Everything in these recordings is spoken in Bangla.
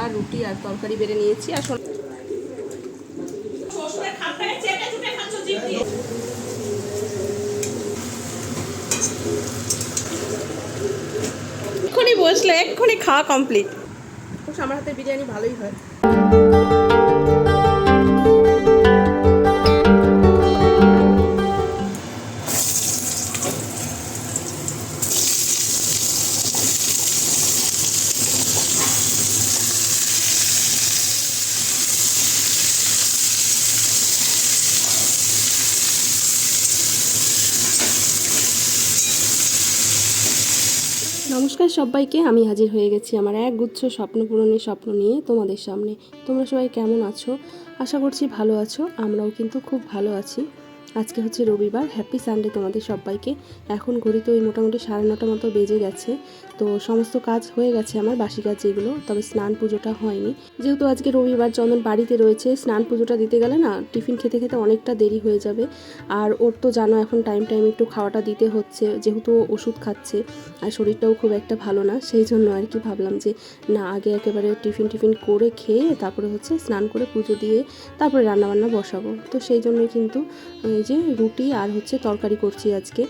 কলা রুটি আর তরকারি বেড়ে নিয়েছি। আর এক্ষুনি বসলে, এক্ষুনি খাওয়া কমপ্লিট আমার হাতে বিরিয়ানি ভালোই হয়। নমস্কার সবাইকে, আমি হাজির হয়ে গেছি আমার এক গুচ্ছ স্বপ্ন পূরণের স্বপ্ন নিয়ে তোমাদের সামনে। তোমরা সবাই কেমন আছো? আশা করছি ভালো আছো, আমরাও কিন্তু খুব ভালো আছি। আজকে হচ্ছে রবিবার হ্যাপি সানডে তোমাদের সবাইকে। এখন ঘড়িতে ওই মোটামুটি সাড়ে নটা মতো বেজে গেছে। তো সমস্ত কাজ হয়ে গেছে আমার, বাসি কাজ যেগুলো তবে স্নান পুজোটা হয়নি। যেহেতু আজকে রবিবার চন্দন বাড়িতে রয়েছে, স্নান পুজোটা দিতে গেলে না, টিফিন খেতে খেতে অনেকটা দেরি হয়ে যাবে। আর ওর তো জানো এখন টাইম টাইম একটু খাওয়াটা দিতে হচ্ছে, যেহেতু ওষুধ খাচ্ছে, আর শরীরটাও খুব একটা ভালো না, সেই জন্য আর কি ভাবলাম যে, না, আগে একেবারে টিফিন টিফিন করে খেয়ে তারপরে হচ্ছে স্নান করে পুজো দিয়ে তারপরে রান্নাবান্না বসাবো। তো সেই জন্যই কিন্তু এই যে রুটি আর হচ্ছে তরকারি করছি আজকে।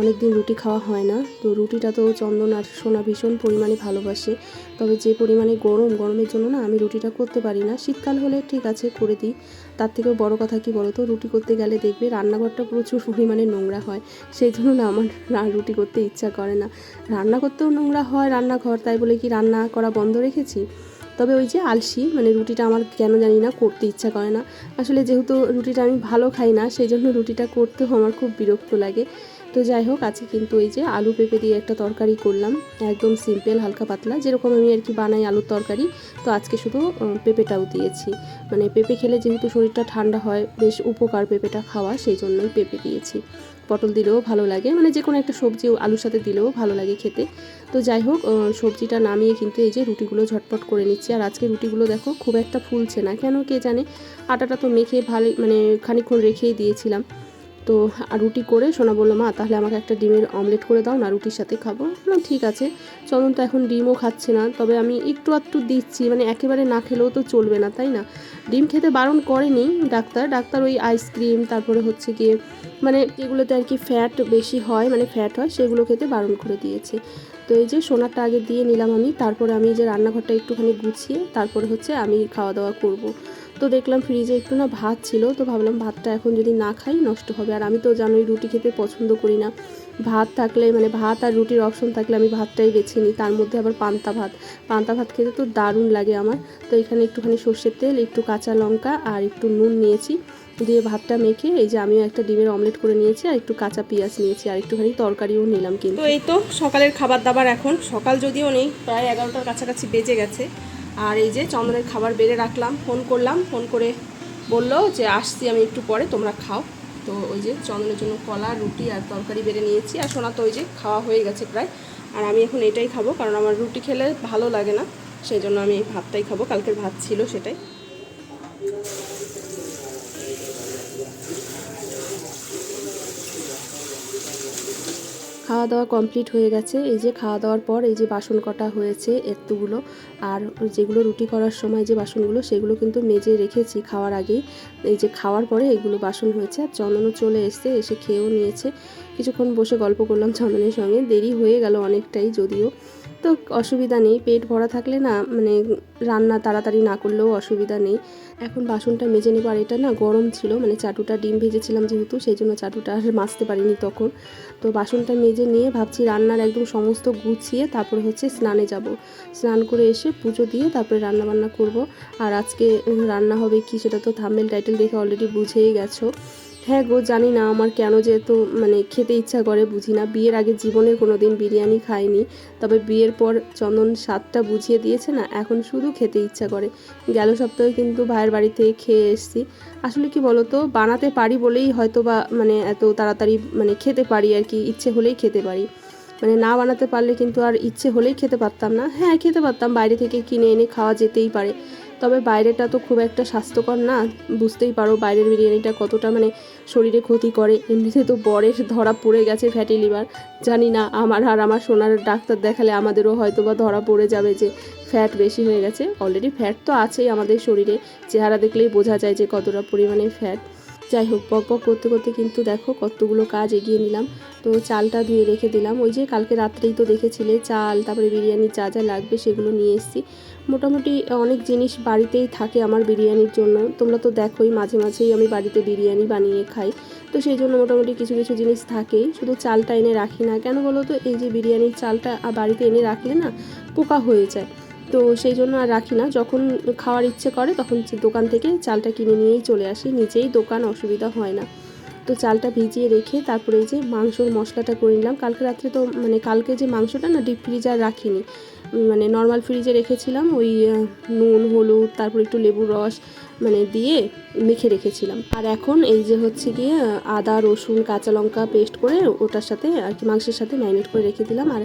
অনেক দিন রুটি খাওয়া হয় না। তো রুটিটা তো চন্দন আর সোনা ভীষণ পরিমাণে ভালোবাসে। তবে যে পরিমাণে গরম, গরমের জন্য না আমি রুটিটা করতে পারি না। শীতকাল হলে ঠিক আছে, করে দিই। তার থেকেও বড় কথা কি বলো তো রুটি করতে গেলে দেখবে রান্নাঘরটা প্রচুর পরিমাণে নোংরা হয়। সেই জন্য না আমার রুটি করতে ইচ্ছা করে না। রান্না করতেও নোংরা হয় রান্নাঘর, তাই বলে কি রান্না করা বন্ধ রেখেছি? তবে ওই যে আলসি মানে রুটিটা আমার কেন জানি না করতে ইচ্ছা করে না। আসলে যেহেতু রুটিটা আমি ভালো খাই না, সেই জন্য রুটিটা করতেও আমার খুব বিরক্ত লাগে। তো যাই হোক, আজকে কিন্তু এই যে আলু পেঁপে দিয়ে একটা তরকারি করলাম, একদম সিম্পল হালকা পাতলা। যেরকম আমি আর কি বানাই আলুর তরকারি, তো আজকে শুধু পেঁপেটাও দিয়েছি। মানে পেঁপে খেলে যেহেতু শরীরটা ঠান্ডা হয়, বেশ উপকার পেঁপেটা খাওয়া, সেই জন্যই পেঁপে দিয়েছি। পটল দিলেও ভালো লাগে মানে যে কোনো একটা সবজি আলুর সাথে দিলেও ভালো লাগে খেতে। তো যাই হোক সবজিটা নামিয়ে কিন্তু এই যে রুটিগুলো ঝটপট করে নিচ্ছি। আর আজকে রুটিগুলো দেখো, খুব একটা ফুলছে না, কেন কে জানে? আটাটা তো মেখে ভালো মানে খানিকক্ষণ রেখেই দিয়েছিলাম। তো রুটি করে সোনা বলল, মা, তাহলে আমাকে একটা ডিমের অমলেট করে দাও, না রুটির সাথে খাব? বললাম, ঠিক আছে। চন্দন তো এখন ডিমও খাচ্ছে না, তবে আমি একটু আধটু দিচ্ছি মানে একেবারে না খেলেও তো চলবে না, তাই না? ডিম খেতে বারণ করেনি ডাক্তার ডাক্তার ওই আইসক্রিম তারপরে হচ্ছে গিয়ে মানে যেগুলোতে আর কি ফ্যাট বেশি হয় মানে ফ্যাট হয়, সেগুলো খেতে বারণ করে দিয়েছে। তো এই যে সোনারটা আগে দিয়ে নিলাম আমি, তারপরে আমি যে রান্নাঘরটা একটুখানি গুছিয়ে, তারপরে হচ্ছে আমি খাওয়া দাওয়া করব। তো দেখলাম ফ্রিজে একটু না ভাত ছিল, তো ভাবলাম ভাতটা এখন যদি না খাই নষ্ট হবে। আর আমি তো জানোই রুটি খেতে পছন্দ করি না। ভাত থাকলে মানে ভাত আর রুটির অপশন থাকলে আমি ভাতটাই বেছে নিই। তার মধ্যে আবার পান্তা ভাত। পান্তা ভাত খেতে তো দারুণ লাগে আমার। তো এখানে একটুখানি সর্ষের তেল, একটু কাঁচা লঙ্কা আর একটু নুন নিয়েছি। দিয়ে ভাতটা মেখে এই যে আমিও একটা ডিমের অমলেট করে নিয়েছি আর একটু কাঁচা পেঁয়াজ নিয়েছি আর একটুখানি তরকারিও নিলাম কিন্তু। এই তো সকালের খাবার দাবার এখন। সকাল যদিও নেই, প্রায় এগারোটার কাছাকাছি বেজে গেছে। আর এই যে চন্দনের খাবার বেড়ে রাখলাম, ফোন করলাম, ফোন করে বলল যে আসছি আমি একটু পরে, তোমরা খাও। তো ওই যে চন্দনের জন্য কলা, রুটি আর তরকারি বেড়ে নিয়েছি, আর সোনা তো ওই যে খাওয়া হয়ে গেছে প্রায়। আর আমি এখন এটাই খাব, কারণ আমার রুটি খেলে ভালো লাগে না, সেই জন্য আমি এই ভাতটাই খাব, কালকের ভাত ছিল সেটাই। খাওয়া দাওয়া কমপ্লিট হয়ে গেছে। এই যে খাওয়া দাওয়ার পর এই যে বাসন কটা হয়েছে এতগুলো, আর যেগুলো রুটি করার সময় যে বাসনগুলো, সেগুলো কিন্তু মেজে রেখেছি খাওয়ার আগেই। এই যে খাওয়ার পরে এগুলো বাসন হয়েছে, আর চন্দনও চলে এসছে, এসে খেয়েও নিয়েছে। কিছুক্ষণ বসে গল্প করলাম চন্দনের সঙ্গে। দেরি হয়ে গেল অনেকটাই, যদিও তো অসুবিধা নেই, পেট ভরা থাকলে না মানে রান্না তাড়াতাড়ি না করলেও অসুবিধা নেই। এখন বাসনটা মেজে নেব, আর এটা না গরম ছিল মানে চাটুটা ডিম ভেজেছিলাম যেহেতু, সেই জন্য চাটুটা আর মাজতে পারিনি তখন। তো বাসনটা মেজে নিয়ে ভাবছি রান্নার একদম সমস্ত গুছিয়ে তারপরে হচ্ছে স্নানে যাব। স্নান করে এসে পুজো দিয়ে তারপরে রান্না বান্না করব। আর আজকে রান্না হবে কি সেটা তো থাম্বেল টাইটেল দেখে অলরেডি বুঝেই গেছো। হ্যাঁ গো, জানি না আমার কেন যেহেতু মানে খেতে ইচ্ছা করে, বুঝি না। বিয়ের আগে জীবনে কোনো দিন বিরিয়ানি খাইনি, তবে বিয়ের পর চন্দন স্বাদটা বুঝিয়ে দিয়েছে না, এখন শুধু খেতে ইচ্ছা করে। গেল সপ্তাহে কিন্তু ভাইয়ের বাড়ি থেকে খেয়ে এসেছি। আসলে কি বলতো, বানাতে পারি বলেই হয়তো বা মানে এত তাড়াতাড়ি মানে খেতে পারি আর কি, ইচ্ছে হলেই খেতে পারি। মানে না বানাতে পারলে কিন্তু আর ইচ্ছে হলেই খেতে পারতাম না। হ্যাঁ খেতে পারতাম, বাইরে থেকে কিনে এনে খাওয়া যেতেই পারে। তবে বাইরেটা তো খুব একটা স্বাস্থ্যকর না। বুঝতেই পারো বাইরের বিরিয়ানিটা কতটা মানে শরীরে ক্ষতি করে। এমনিতে তো বরের ধরা পড়ে গেছে ফ্যাটি লিভার জানি না, আমার আর আমার সোনার ডাক্তার দেখালে আমাদেরও হয়তো বা ধরা পড়ে যাবে যে ফ্যাট বেশি হয়ে গেছে। অলরেডি ফ্যাট তো আছেই আমাদের শরীরে। চেহারা দেখলেই বোঝা যায় যে কতটা পরিমাণে ফ্যাট যাই হোক, পক পক করতে করতে কিন্তু দেখো কতগুলো কাজ এগিয়ে নিলাম। তো চালটা ধুয়ে রেখে দিলাম। ওই যে কালকে রাত্রেই তো দেখেছিলে, চাল, তারপরে বিরিয়ানির যা যা লাগবে সেগুলো নিয়ে এসেছি। মোটামুটি অনেক জিনিস বাড়িতেই থাকে আমার বিরিয়ানির জন্য। তোমরা তো দেখোই, মাঝে মাঝেই আমি বাড়িতে বিরিয়ানি বানিয়ে খাই। তো সেই জন্য মোটামুটি কিছু কিছু জিনিস থাকেই। শুধু চালটা এনে রাখি না। কেন বলো তো, এই যে বিরিয়ানির চালটা বাড়িতে এনে রাখলে না পোকা হয়ে যায়। তো সেই জন্য আর রাখি না। যখন খাওয়ার ইচ্ছে করে, তখন দোকান থেকে চালটা কিনে নিয়েই চলে আসি। নিজেই দোকান অসুবিধা হয় না। তো চালটা ভিজিয়ে রেখে তারপরে যে মাংসর মশলাটা করে নিলাম। কালকে রাত্রে তো মানে কালকে যে মাংসটা না ডিপ ফ্রিজার রাখিনি। মানে নর্মাল ফ্রিজে রেখেছিলাম, ওই নুন, হলুদ, তারপর একটু লেবুর রস মানে দিয়ে মেখে রেখেছিলাম। আর এখন এই যে হচ্ছে গিয়ে, আদা, রসুন, কাঁচা লঙ্কা পেস্ট করে ওটার সাথে আর কি মাংসের সাথে ম্যারিনেট করে রেখে দিলাম, আর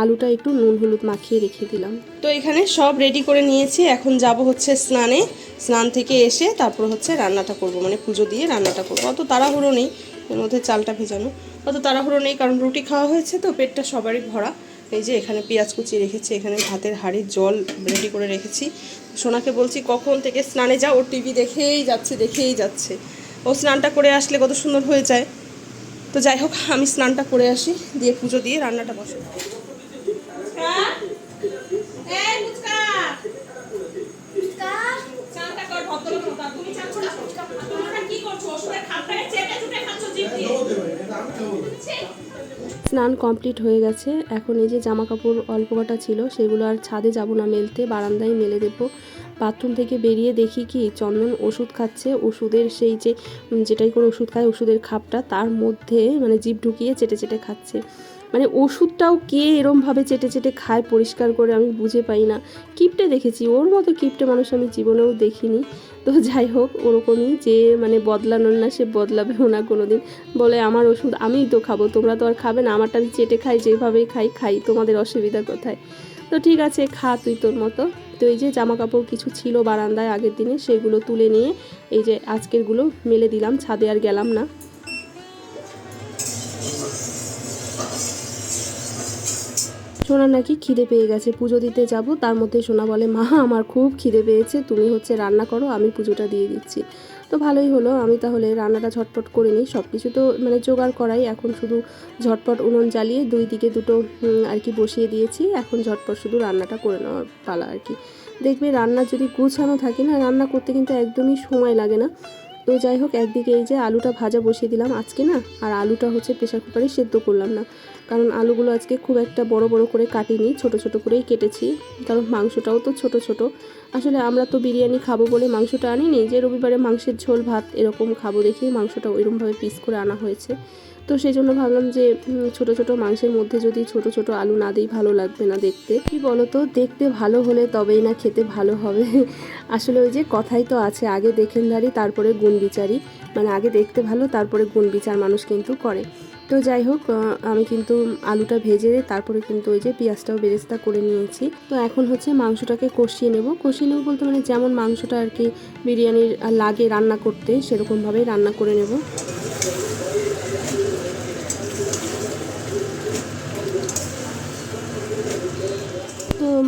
আলুটা একটু নুন, হলুদ মাখিয়ে রেখে দিলাম। তো এখানে সব রেডি করে নিয়েছি, এখন যাব হচ্ছে স্নানে। স্নান থেকে এসে তারপর হচ্ছে রান্নাটা করব মানে পুজো দিয়ে রান্নাটা করব। অত তাড়াহুড়ো নেই, এর মধ্যে চালটা ভেজানো। অত তাড়াহুড়ো নেই, কারণ রুটি খাওয়া হয়েছে তো, পেটটা সবারই ভরা। এই যে এখানে পেঁয়াজ কুচি রেখেছি, এখানে ভাতের হাঁড়ির জল রেডি করে রেখেছি। সোনাকে বলছি, কখন থেকে স্নানে যাও? ও টিভি দেখেই যাচ্ছে দেখেই যাচ্ছে। ও স্নানটা করে আসলে কত সুন্দর হয়ে যায়। তো যাই হোক, আমি স্নানটা করে আসি, দিয়ে পুজো দিয়ে রান্নাটা বসে। স্নান কমপ্লিট হয়ে গেছে। এখন এই যে জামা কাপড় অল্প কটা ছিল, সেগুলো আর ছাদে যাব না মেলতে, বারান্দায় মেলে দেবো। বাথরুম থেকে বেরিয়ে দেখি কি চন্দন ওষুধ খাচ্ছে। ওষুধের সেই যে যেটাই করে ওষুধ খায়, ওষুধের খাপটা, তার মধ্যে মানে জিভ ঢুকিয়ে চেটে চেটে খাচ্ছে। মানে ওষুধটাও কে এরমভাবে চেটে চেটে খায় পরিষ্কার করে আমি বুঝে পাই না। কিপটে দেখেছি, ওর মতো কিপটে মানুষ আমি জীবনেও দেখিনি। তো যাই হোক, ওরকমই যে মানে বদলানোর না সে বদলাবেও না কোনো দিন বলে, আমার ওষুধ আমিই তো খাব, তোমরা তো আর খাবে না, আমারটা আমি চেটে খাই, যেভাবেই খাই খাই, তোমাদের অসুবিধা কোথায়? তো ঠিক আছে, খা তুই তোর মতো। তো এই যে জামা কাপড় কিছু ছিল বারান্দায় আগের দিনে, সেগুলো তুলে নিয়ে এই যে আজকেরগুলো মেলে দিলাম, ছাদে আর গেলাম না। সোনা নাকি খিদে পেয়ে গেছে, পুজো দিতে যাব। তার মধ্যে সোনা বলে, মা, আমার খুব খিদে পেয়েছে, তুমি হচ্ছে রান্না করো, আমি পুজোটা দিয়ে দিচ্ছি। তো ভালোই হলো, আমি তাহলে রান্নাটা ঝটপট করে নিই। সব কিছু তো মানে জোগাড় করাই, এখন শুধু ঝটপট উনুন জ্বালিয়ে দুই দিকে দুটো আর কি বসিয়ে দিয়েছি। এখন ঝটপট শুধু রান্নাটা করে নেওয়ার পালা আর কি। দেখবে রান্না যদি গুছানো থাকে না, রান্না করতে কিন্তু একদমই সময় লাগে না। তো যাই হোক, একদিকে এই যে আলুটা ভাজা বসিয়ে দিলাম আজকে না, আর আলুটা হচ্ছে প্রেশার কুকারে সেদ্ধ করলাম না। কারণ আলুগুলো আজকে খুব একটা বড় বড় করে কাটিনি, ছোট ছোট করেই কেটেছি, কারণ মাংসটাও তো ছোট ছোট। আসলে আমরা তো বিরিয়ানি খাব বলে মাংসটা আনিনি, যে রবিবারে মাংসের ঝোল ভাত এরকম খাব দেখি মাংসটা ওইরকমভাবে পিস করে আনা হয়েছে। তো সেই জন্য ভাবলাম যে ছোট ছোট মাংসের মধ্যে যদি ছোট ছোট আলু না দিই ভালো লাগবে না দেখতে। কি বলো তো দেখতে ভালো হলে তবেই না খেতে ভালো হবে। আসলে ওই যে কথাই তো আছে, আগে দেখেনদারি তারপরে গুণ বিচারি মানে আগে দেখতে ভালো, তারপরে গুণ বিচার মানুষ কিন্তু করে। তো যাই হোক আমি কিন্তু আলুটা ভেজে তারপরে কিন্তু ওই যে পেঁয়াজটাও বেরেস্তা করে নিয়েছি। তো এখন হচ্ছে মাংসটাকে কষিয়ে নেব। কষিয়ে নেব বলতে মানে যেমন মাংসটা আর কি বিরিয়ানির লাগে রান্না করতে, সেরকমভাবেই রান্না করে নেব।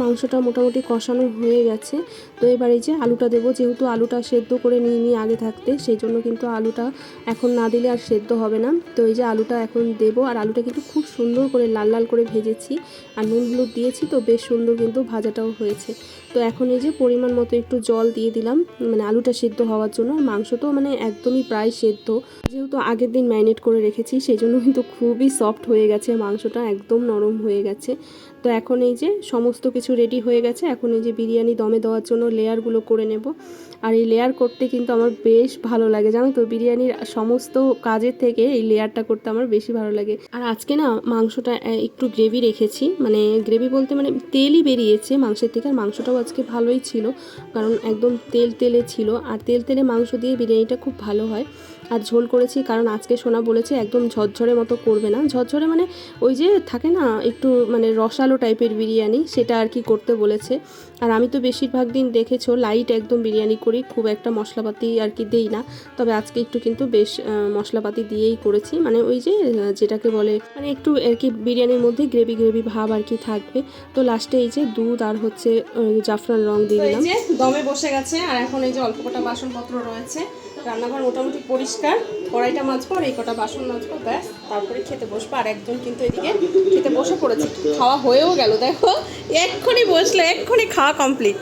মাংসটা মোটামুটি কষানো হয়ে গেছে। তো এবার এই যে আলুটা দেবো, যেহেতু আলুটা সেদ্ধ করে নিয়ে নিয়ে আগে থাকতে সেই জন্য কিন্তু আলুটা এখন না দিলে আর সেদ্ধ হবে না। তো এই যে আলুটা এখন দেবো, আর আলুটা কিন্তু খুব সুন্দর করে লাল লাল করে ভেজেছি, আর নুন হলুদ দিয়েছি তো বেশ সুন্দর কিন্তু ভাজাটাও হয়েছে। তো এখন এই যে পরিমাণ মতো একটু জল দিয়ে দিলাম মানে আলুটা সেদ্ধ হওয়ার জন্য, আর মাংস তো মানে একদমই প্রায় সেদ্ধ। যেহেতু আগের দিন ম্যারিনেট করে রেখেছি সেই জন্য কিন্তু খুবই সফট হয়ে গেছে, মাংসটা একদম নরম হয়ে গেছে। তো এখন এই যে সমস্ত কিছু রেডি হয়ে গেছে, এখন এই যে বিরিয়ানি দমে দেওয়ার জন্য লেয়ারগুলো করে নেব। আর এই লেয়ার করতে কিন্তু আমার বেশ ভালো লাগে, জানো তো? বিরিয়ানির সমস্ত কাজের থেকে এই লেয়ারটা করতে আমার বেশি ভালো লাগে। আর আজকে না মাংসটা একটু গ্রেভি রেখেছি মানে গ্রেভি বলতে মানে তেলই বেরিয়েছে মাংসের থেকে, আর মাংসটাও আজকে ভালোই ছিল, কারণ একদম তেল তেলে ছিল। আর তেল তেলে মাংস দিয়ে বিরিয়ানিটা খুব ভালো হয়। আর ঝোল করেছি কারণ আজকে সোনা বলেছে একদম ঝরঝরে মতো করবে না। ঝরঝরে মানে ওই যে থাকে না একটু মানে রসালো টাইপের বিরিয়ানি সেটা আর কি করতে বলেছে। আর আমি তো বেশিরভাগ দিন দেখেছ লাইট একদম বিরিয়ানি করি খুব একটা মশলাপাতি আর কি দেই না। তবে আজকে একটু কিন্তু বেশ মশলাপাতি দিয়েই করেছি। মানে ওই যে যেটাকে বলে মানে একটু আর কি বিরিয়ানির মধ্যে গ্রেভি গ্রেভি ভাব আর কি থাকবে। তো লাস্টে এই যে দুধ আর হচ্ছে জাফরান রং দিয়ে দিলাম। দমে বসে গেছে আর এখন এই যে অল্প কটা বাসনপত্র রয়েছে রান্নাঘর মোটামুটি পরিষ্কার। কড়াইটা মাজবো আর এই কটা বাসন মাজবো, ব্যাস। তারপরে খেতে বসবো। আর একজন কিন্তু এদিকে খেতে বসে পড়েছে। খাওয়া হয়েও গেল, দেখো। এক্ষুনি বসলে, এক্ষুনি খাওয়া কমপ্লিট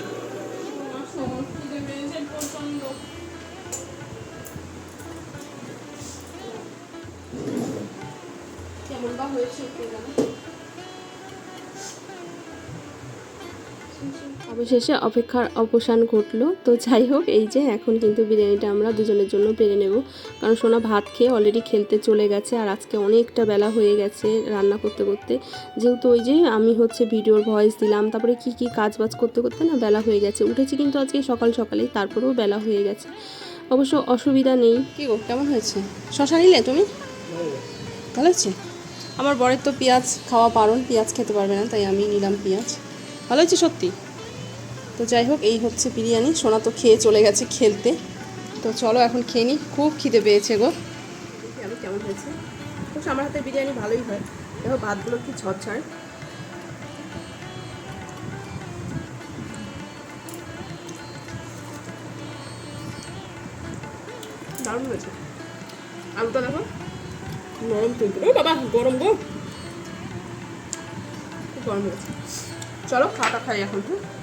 অবশেষে অপেক্ষার অবসান ঘটলো। তো যাই হোক, এই যে এখন কিন্তু বিরিয়ানিটা আমরা দুজনের জন্য পেরে নেব। কারণ সোনা ভাত খেয়ে অলরেডি খেলতে চলে গেছে আর আজকে অনেকটা বেলা হয়ে গেছে রান্না করতে করতে। যেহেতু ওই যে আমি হচ্ছে ভিডিওর ভয়েস দিলাম, তারপরে কি কি কাজ বাজ করতে করতে না বেলা হয়ে গেছে। উঠেছি কিন্তু আজকে সকাল সকালেই, তারপরেও বেলা হয়ে গেছে। অবশ্য অসুবিধা নেই। কি গো, কেমন হয়েছে? শশা নিলে তুমি? ভালো হয়েছে? আমার বরের তো পেঁয়াজ খাওয়া পারণ পেঁয়াজ খেতে পারবে না, তাই আমি নিলাম পেঁয়াজ। ভালো হয়েছে সত্যি? তো যাই হোক, এই হচ্ছে বিরিয়ানি। সোনা তো খেয়ে চলে গেছে খেলতে। তো চলো এখন খেয়ে নিই খুব খিদে পেয়েছে গো। আমি কেমন হয়েছে? অবশ্য আমার হাতে বিরিয়ানি ভালোই হয়। দেখো, ভাতগুলো কি ঝরঝর। দারুণ হয়েছে। আলুটা দেখো। নরম তুলতে। বাবা, গরম গো। গরম হয়েছে। চলো খাওয়াটা খাই এখন হ্যাঁ?